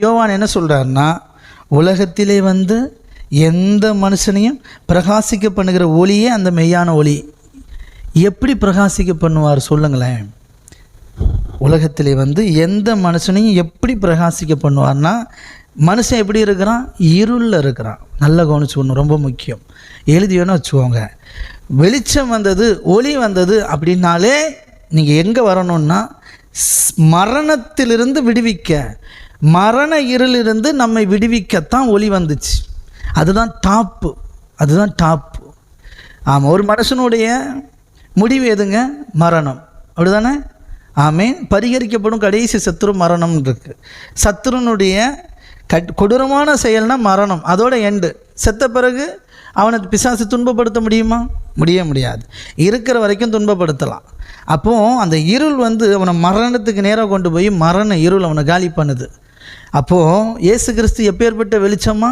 யோவான் என்ன சொல்கிறாருன்னா உலகத்திலே வந்து எந்த மனுஷனையும் பிரகாசிக்க பண்ணுகிற ஒளியே அந்த மெய்யான ஒளி. எப்படி பிரகாசிக்க பண்ணுவார் சொல்லுங்களேன். உலகத்திலே வந்து எந்த மனுஷனையும் எப்படி பிரகாசிக்க பண்ணுவார்னா மனுஷன் எப்படி இருக்கிறான்? இருளில் இருக்கிறான். நல்லா ஒன்று ரொம்ப முக்கியம். எழுதியோன்னு வச்சுக்கோங்க. வெளிச்சம் வந்தது ஒளி வந்தது அப்படின்னாலே நீங்கள் எங்கே வரணும்னா ஸ்- மரணத்திலிருந்து விடுவிக்க. மரண இருளிலிருந்து நம்மை விடுவிக்கத்தான் ஒளி வந்துச்சு. அதுதான் டாப்பு. அதுதான் டாப்பு. ஆமாம் ஒரு மனுஷனுடைய முடிவு எதுங்க? மரணம். அப்படிதானே? ஆமே பரிகரிக்கப்படும் கடைசி சத்துரு மரணம் இருக்கு. சத்துருனுடைய கட் கொடூரமான செயல்னா மரணம். அதோட எண்டு செத்த பிறகு அவனை பிசாசு துன்பப்படுத்த முடியுமா? முடிய முடியாது. இருக்கிற வரைக்கும் துன்பப்படுத்தலாம். அப்போது அந்த இருள் வந்து அவனை மரணத்துக்கு நேராக கொண்டு போய் மரண இருள் அவனை காலி பண்ணுது. அப்போது இயேசு கிறிஸ்து எப்பேற்பட்ட வெளிச்சமா?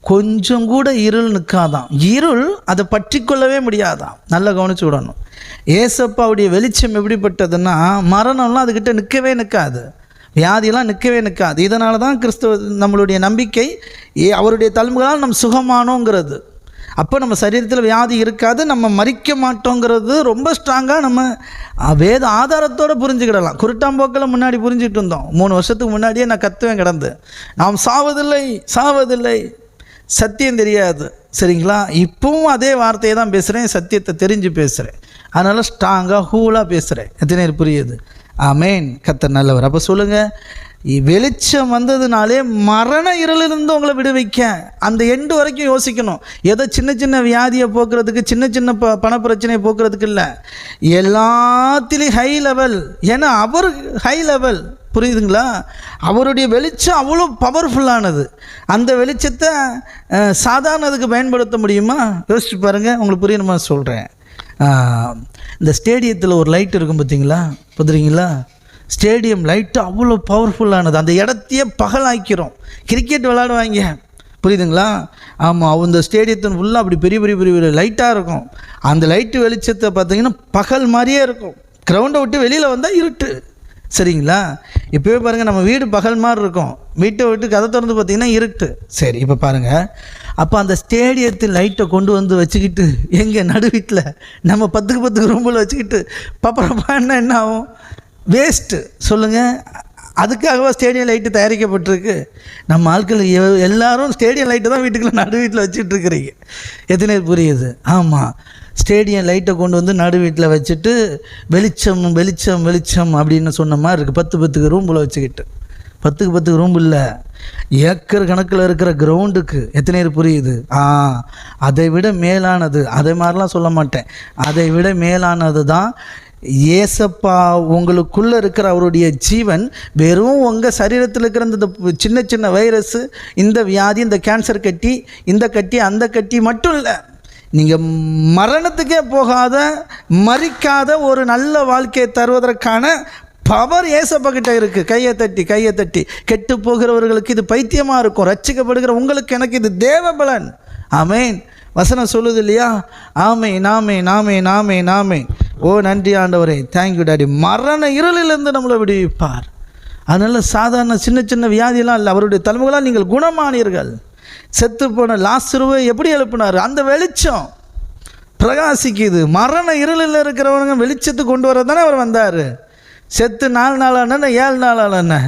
கொஞ்சம் கூட இருள் நிற்காதான் இருள் அதை பற்றி கொள்ளவே முடியாதான் நல்லா கவனிச்சு விடணும். ஏசப்பாவுடைய வெளிச்சம் எப்படிப்பட்டதுன்னா மரணம்லாம் அதுக்கிட்ட நிற்கவே நிற்காது. வியாதியெல்லாம் நிற்கவே நிற்காது. இதனால தான் கிறிஸ்துவ நம்மளுடைய நம்பிக்கை ஏ அவருடைய தழும்புகளால் நம் சுகமானோங்கிறது. அப்போ நம்ம சரீரத்தில் வியாதி இருக்காது நம்ம மறிக்க மாட்டோங்கிறது ரொம்ப ஸ்ட்ராங்காக நம்ம வேத ஆதாரத்தோடு புரிஞ்சுக்கிடலாம். குருட்டாம்போக்கில் முன்னாடி புரிஞ்சுட்டு இருந்தோம். மூணு வருஷத்துக்கு முன்னாடியே நான் கத்துவேன் கிடந்து. நாம் சாவதில்லை சாவதில்லை. சத்தியம் தெரியாது. சரிங்களா? இப்பவும் அதே வார்த்தையை தான் பேசுகிறேன் சத்தியத்தை தெரிஞ்சு பேசுகிறேன் அதனால் ஸ்ட்ராங்காக ஹூலாக பேசுகிறேன் எத்தனை புரியுது? ஆமேன். கத்தர் நல்லவர். அப்போ சொல்லுங்கள் வெளிச்சம் வந்ததுனாலே மரண இருளிலிருந்து உங்களை விடுவிக்க. அந்த எண்டு வரைக்கும் யோசிக்கணும். ஏதோ சின்ன சின்ன வியாதியை போக்குறதுக்கு சின்ன சின்ன ப பண பிரச்சனையை போக்குறதுக்கு இல்லை. எல்லாத்திலையும் ஹை லெவல் ஏன்னா அவர் ஹை லெவல் புரியுதுங்களா? அவருடைய வெளிச்சம் அவ்வளோ பவர்ஃபுல்லானது அந்த வெளிச்சத்தை சாதாரணதுக்கு பயன்படுத்த முடியுமா? யோசிச்சு பாருங்கள் உங்களுக்கு புரியணுமா சொல்கிறேன் இந்த ஸ்டேடியத்தில் ஒரு லைட் இருக்கும் பார்த்தீங்களா பார்த்துறீங்களா ஸ்டேடியம் லைட்டு அவ்வளோ பவர்ஃபுல்லானது அந்த இடத்தையே பகலாக்கிறோம் கிரிக்கெட் விளாடுவாங்க புரியுதுங்களா ஆமாம் அந்த ஸ்டேடியத்தின் ஃபுல்லாக அப்படி பெரிய பெரிய பெரிய பெரிய லைட்டாக இருக்கும் அந்த லைட்டு வெளிச்சத்தை பார்த்தீங்கன்னா பகல் மாதிரியே இருக்கும் கிரவுண்டை விட்டு வெளியில் வந்தால் இருட்டு சரிங்களா இப்போவே பாருங்கள் நம்ம வீடு பகல் மாதிரி இருக்கும் வீட்டை விட்டு கதை திறந்து பார்த்தீங்கன்னா இருட்டு சரி இப்போ பாருங்கள் அப்போ அந்த ஸ்டேடியத்தில் லைட்டை கொண்டு வந்து வச்சுக்கிட்டு எங்கே நடு வீட்டில் நம்ம பத்துக்கு பத்துக்கு ரூமில் வச்சுக்கிட்டு பப்பரப்பான்னா என்ன ஆகும் வேஸ்ட்டு சொல்லுங்கள் அதுக்காகவா ஸ்டேடியம் லைட்டு தயாரிக்கப்பட்டிருக்கு. நம்ம ஆட்கள் எல்லாரும் ஸ்டேடியம் லைட்டு தான் வீட்டுக்குள்ள நடு வீட்டில் வச்சுட்ருக்குறீங்க எத்தனை புரியுது? ஆமாம் ஸ்டேடியம் லைட்டை கொண்டு வந்து நடு வீட்டில் வச்சுட்டு வெளிச்சம் வெளிச்சம் வெளிச்சம் அப்படின்னு சொன்ன மாதிரி இருக்குது பத்து பத்துக்கு ரூம்பில் வச்சுக்கிட்டு. பத்துக்கு பத்துக்கு ரூம் இல்லை. ஏக்கர் கணக்கில் இருக்கிற கிரவுண்டுக்கு எத்தனை பேர் புரியுது? ஆ அதை விட மேலானது. அதை மாதிரிலாம் சொல்ல மாட்டேன். அதை விட மேலானது தான் ஏசப்பா உங்களுக்குள்ளே இருக்கிற அவருடைய ஜீவன் வெறும் உங்கள் சரீரத்தில் இருக்கிற இந்த சின்ன சின்ன வைரஸ் இந்த வியாதி இந்த கேன்சர் கட்டி இந்த கட்டி அந்த கட்டி மட்டும் இல்லை. நீங்கள் மரணத்துக்கே போகாத மறிக்காத ஒரு நல்ல வாழ்க்கையை தருவதற்கான பவர் ஏசப்பா இருக்குது கையை தட்டி கையை தட்டி. கெட்டு போகிறவர்களுக்கு இது பைத்தியமாக இருக்கும். ரச்சிக்கப்படுகிற உங்களுக்கு எனக்கு இது தேவபலன் ஆமேன். வசனம் சொல்லுது இல்லையா? ஆமே நாமே நாமே நாமே நாமே ஓ நன்றி ஆண்டவரே. தேங்க்யூ டாடி மரண இருளிலிருந்து நம்மளை விடுவிப்பார். அதனால் சாதாரண சின்ன சின்ன வியாதியெல்லாம் இல்லை. அவருடைய தலைமுகளால் நீங்கள் குணமானீர்கள். செத்து போன லாஸ்ருவை எப்படி எழுப்பினார்? அந்த வெளிச்சம் பிரகாசிக்குது. மரண இருளில் இருக்கிறவங்க வெளிச்சத்துக்கு கொண்டு வர தானே அவர் வந்தார். செத்து நாலு நாளான ஏழு நாளான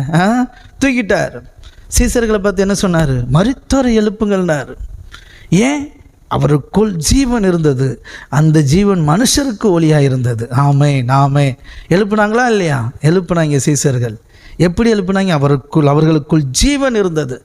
தூக்கிட்டார். சீசர்களை பார்த்து என்ன சொன்னார்? மருத்துவரை எழுப்புங்கள்னார். ஏன்? அவருக்குள் ஜீவன் இருந்தது. அந்த ஜீவன் மனுஷருக்கு ஒளியாக இருந்தது. ஆமே நாமே எழுப்புனாங்களா இல்லையா? எழுப்புனாங்க சீசர்கள். எப்படி எழுப்புனாங்க? அவருக்குள் அவர்களுக்குள் ஜீவன் இருந்தது.